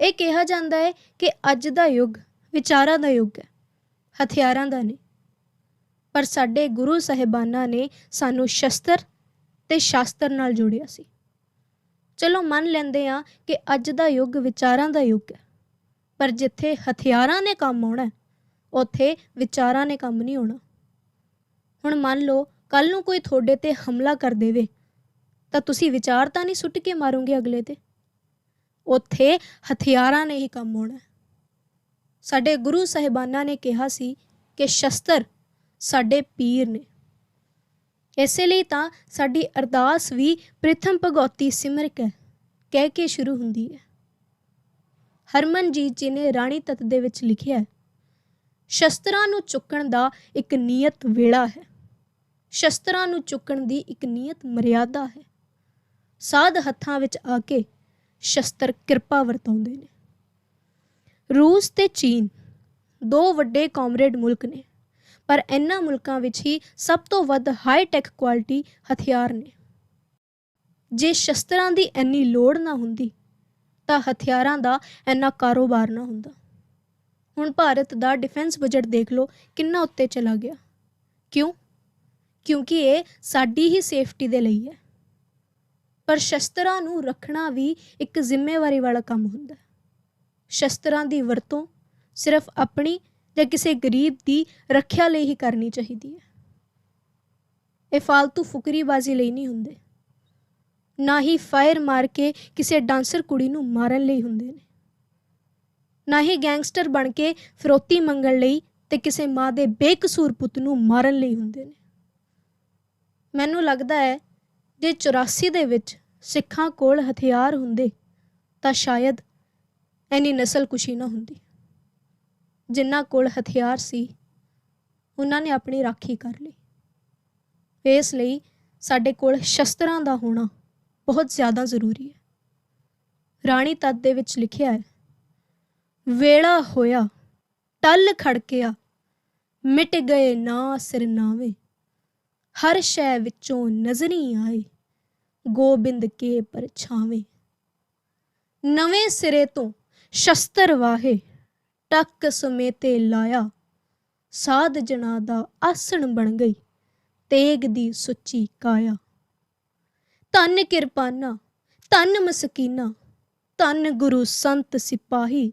ਇਹ ਕਿਹਾ ਜਾਂਦਾ ਹੈ ਕਿ ਅੱਜ ਦਾ ਯੁੱਗ ਵਿਚਾਰਾਂ ਦਾ ਯੁੱਗ ਹੈ, ਹਥਿਆਰਾਂ ਦਾ ਨਹੀਂ। ਪਰ ਸਾਡੇ ਗੁਰੂ ਸਾਹਿਬਾਨਾਂ ਨੇ ਸਾਨੂੰ ਸ਼ਸਤਰ ਤੇ ਸ਼ਾਸਤਰ ਨਾਲ ਜੋੜਿਆ ਸੀ। ਚਲੋ ਮੰਨ ਲੈਂਦੇ ਆ ਕਿ ਅੱਜ ਦਾ ਯੁੱਗ ਵਿਚਾਰਾਂ ਦਾ ਯੁੱਗ ਹੈ, ਪਰ ਜਿੱਥੇ ਹਥਿਆਰਾਂ ਨੇ ਕੰਮ ਆਉਣਾ ਉੱਥੇ ਵਿਚਾਰਾਂ ਨੇ ਕੰਮ ਨਹੀਂ ਆਉਣਾ। ਹੁਣ ਮੰਨ ਲਓ ਕੱਲ ਨੂੰ ਕੋਈ ਤੁਹਾਡੇ ਤੇ ਹਮਲਾ ਕਰ ਦੇਵੇ, ਤਾਂ ਤੁਸੀਂ ਵਿਚਾਰ ਤਾਂ ਨਹੀਂ ਸੁੱਟ ਕੇ ਮਾਰੋਗੇ ਅਗਲੇ ਤੇ? ਉੱਥੇ ਹਥਿਆਰਾਂ ਨੇ ਹੀ ਕੰਮ ਆਉਣਾ ਸਾਡੇ ਗੁਰੂ ਸਾਹਿਬਾਨਾਂ ਨੇ ਕਿਹਾ ਸੀ ਕਿ ਸ਼ਸਤਰ ਸਾਡੇ ਪੀਰ ਨੇ। ਇਸੇ ਲਈ ਤਾਂ ਸਾਡੀ ਅਰਦਾਸ ਵੀ ਪ੍ਰਥਮ ਭਗਉਤੀ ਸਿਮਰਕ ਹੈ, ਕਹਿ ਕੇ ਸ਼ੁਰੂ ਹੁੰਦੀ ਹੈ। ਹਰਮਨਜੀਤ ਜੀ ਨੇ ਰਾਣੀ ਤਤ ਦੇ ਵਿੱਚ ਲਿਖਿਆ ਸ਼ਸਤਰਾਂ ਨੂੰ ਚੁੱਕਣ ਦਾ ਇੱਕ ਨਿਯਤ ਵੇਲਾ ਹੈ। ਸ਼ਸਤਰਾਂ ਨੂੰ ਚੁੱਕਣ ਦੀ ਇੱਕ ਨਿਯਤ ਮਰਿਆਦਾ ਹੈ। ਸਾਧ ਹੱਥਾਂ ਵਿੱਚ ਆ ਕੇ ਸ਼ਸਤਰ ਕਿਰਪਾ ਵਰਤਾਉਂਦੇ ਨੇ। ਰੂਸ ਤੇ ਚੀਨ ਦੋ ਵੱਡੇ ਕਾਮਰੇਡ ਮੁਲਕ ਨੇ, ਪਰ ਇਹਨਾਂ ਮੁਲਕਾਂ ਵਿੱਚ ਹੀ ਸਭ ਤੋਂ ਵੱਧ ਹਾਈ ਟੈਕ ਕੁਆਲਿਟੀ ਹਥਿਆਰ ਨੇ। ਜੇ ਸ਼ਸਤਰਾਂ ਦੀ ਇੰਨੀ ਲੋੜ ਨਾ ਹੁੰਦੀ, ਤਾਂ ਹਥਿਆਰਾਂ ਦਾ ਇੰਨਾ ਕਾਰੋਬਾਰ ਨਾ ਹੁੰਦਾ। ਹੁਣ ਭਾਰਤ ਦਾ ਡਿਫੈਂਸ ਬਜਟ ਦੇਖ ਲਓ ਕਿੰਨਾ ਉੱਤੇ ਚਲਾ ਗਿਆ। ਕਿਉਂ? ਕਿਉਂਕਿ ਇਹ ਸਾਡੀ ਹੀ ਸੇਫਟੀ ਦੇ ਲਈ ਹੈ। ਪਰ ਸ਼ਸਤਰਾਂ ਨੂੰ ਰੱਖਣਾ ਵੀ ਇੱਕ ਜ਼ਿੰਮੇਵਾਰੀ ਵਾਲਾ ਕੰਮ ਹੁੰਦਾ ਹੈ। ਸ਼ਸਤਰਾਂ ਦੀ ਵਰਤੋਂ ਸਿਰਫ ਆਪਣੀ ਜਾਂ ਕਿਸੇ ਗਰੀਬ ਦੀ ਰੱਖਿਆ ਲਈ ਹੀ ਕਰਨੀ ਚਾਹੀਦੀ ਹੈ। ਇਹ ਫालतू ਫੁਕਰੀਬਾਜ਼ੀ ਲਈ ਨਹੀਂ ਹੁੰਦੇ। ਨਾ ਹੀ ਫਾਇਰ ਮਾਰ ਕੇ ਕਿਸੇ ਡਾਂਸਰ ਕੁੜੀ ਨੂੰ ਮਾਰਨ ਲਈ ਹੁੰਦੇ ਨੇ। ਨਾ ਹੀ ਗੈਂਗਸਟਰ ਬਣ ਕੇ ਫਰੋਤੀ ਮੰਗਣ ਲਈ ਤੇ ਕਿਸੇ ਮਾਂ ਦੇ ਬੇਕਸੂਰ ਪੁੱਤ ਨੂੰ ਮਾਰਨ ਲਈ ਹੁੰਦੇ ਨੇ। ਮੈਨੂੰ ਲੱਗਦਾ ਹੈ ਜੇ 84 ਦੇ ਵਿੱਚ ਸਿੱਖਾਂ ਕੋਲ ਹਥਿਆਰ ਹੁੰਦੇ, ਤਾਂ ਸ਼ਾਇਦ ਐਨੀ ਨਸਲਕੁਸ਼ੀ ਨਾ ਹੁੰਦੀ। ਜਿਨ੍ਹਾਂ ਕੋਲ ਹਥਿਆਰ ਸੀ, ਉਹਨਾਂ ਨੇ ਆਪਣੀ ਰਾਖੀ ਕਰ ਲਈ। ਇਸ ਲਈ ਸਾਡੇ ਕੋਲ ਸ਼ਸਤਰਾਂ ਦਾ ਹੋਣਾ ਬਹੁਤ ਜ਼ਿਆਦਾ ਜ਼ਰੂਰੀ ਹੈ। ਰਾਣੀ ਤਤ ਦੇ ਵਿੱਚ ਲਿਖਿਆ ਹੈ, ਵੇਲਾ ਹੋਇਆ, ਟੱਲ ਖੜਕਿਆ, ਮਿਟ ਗਏ ਨਾ ਸਿਰ ਸਿਰਨਾਵੇ ਹਰ ਸ਼ੈ ਵਿੱਚੋਂ ਨਜ਼ਰੀ ਆਏ, ਗੋਬਿੰਦ ਕੇ ਪਰਛਾਵੇਂ ਨਵੇਂ ਸਿਰੇ ਤੋਂ ਸ਼ਸਤਰ ਵਾਹੇ, ਟੱਕ ਸਮੇਤੇ ਲਾਇਆ, ਸਾਧ ਜਣਾ ਦਾ ਆਸਣ ਬਣ ਗਈ, ਤੇਗ ਦੀ ਸੁੱਚੀ ਕਾਇਆ। ਧੰਨ ਕਿਰਪਾਨਾ, ਧੰਨ ਮਸਕੀਨਾ, ਧੰਨ ਗੁਰੂ ਸੰਤ ਸਿਪਾਹੀ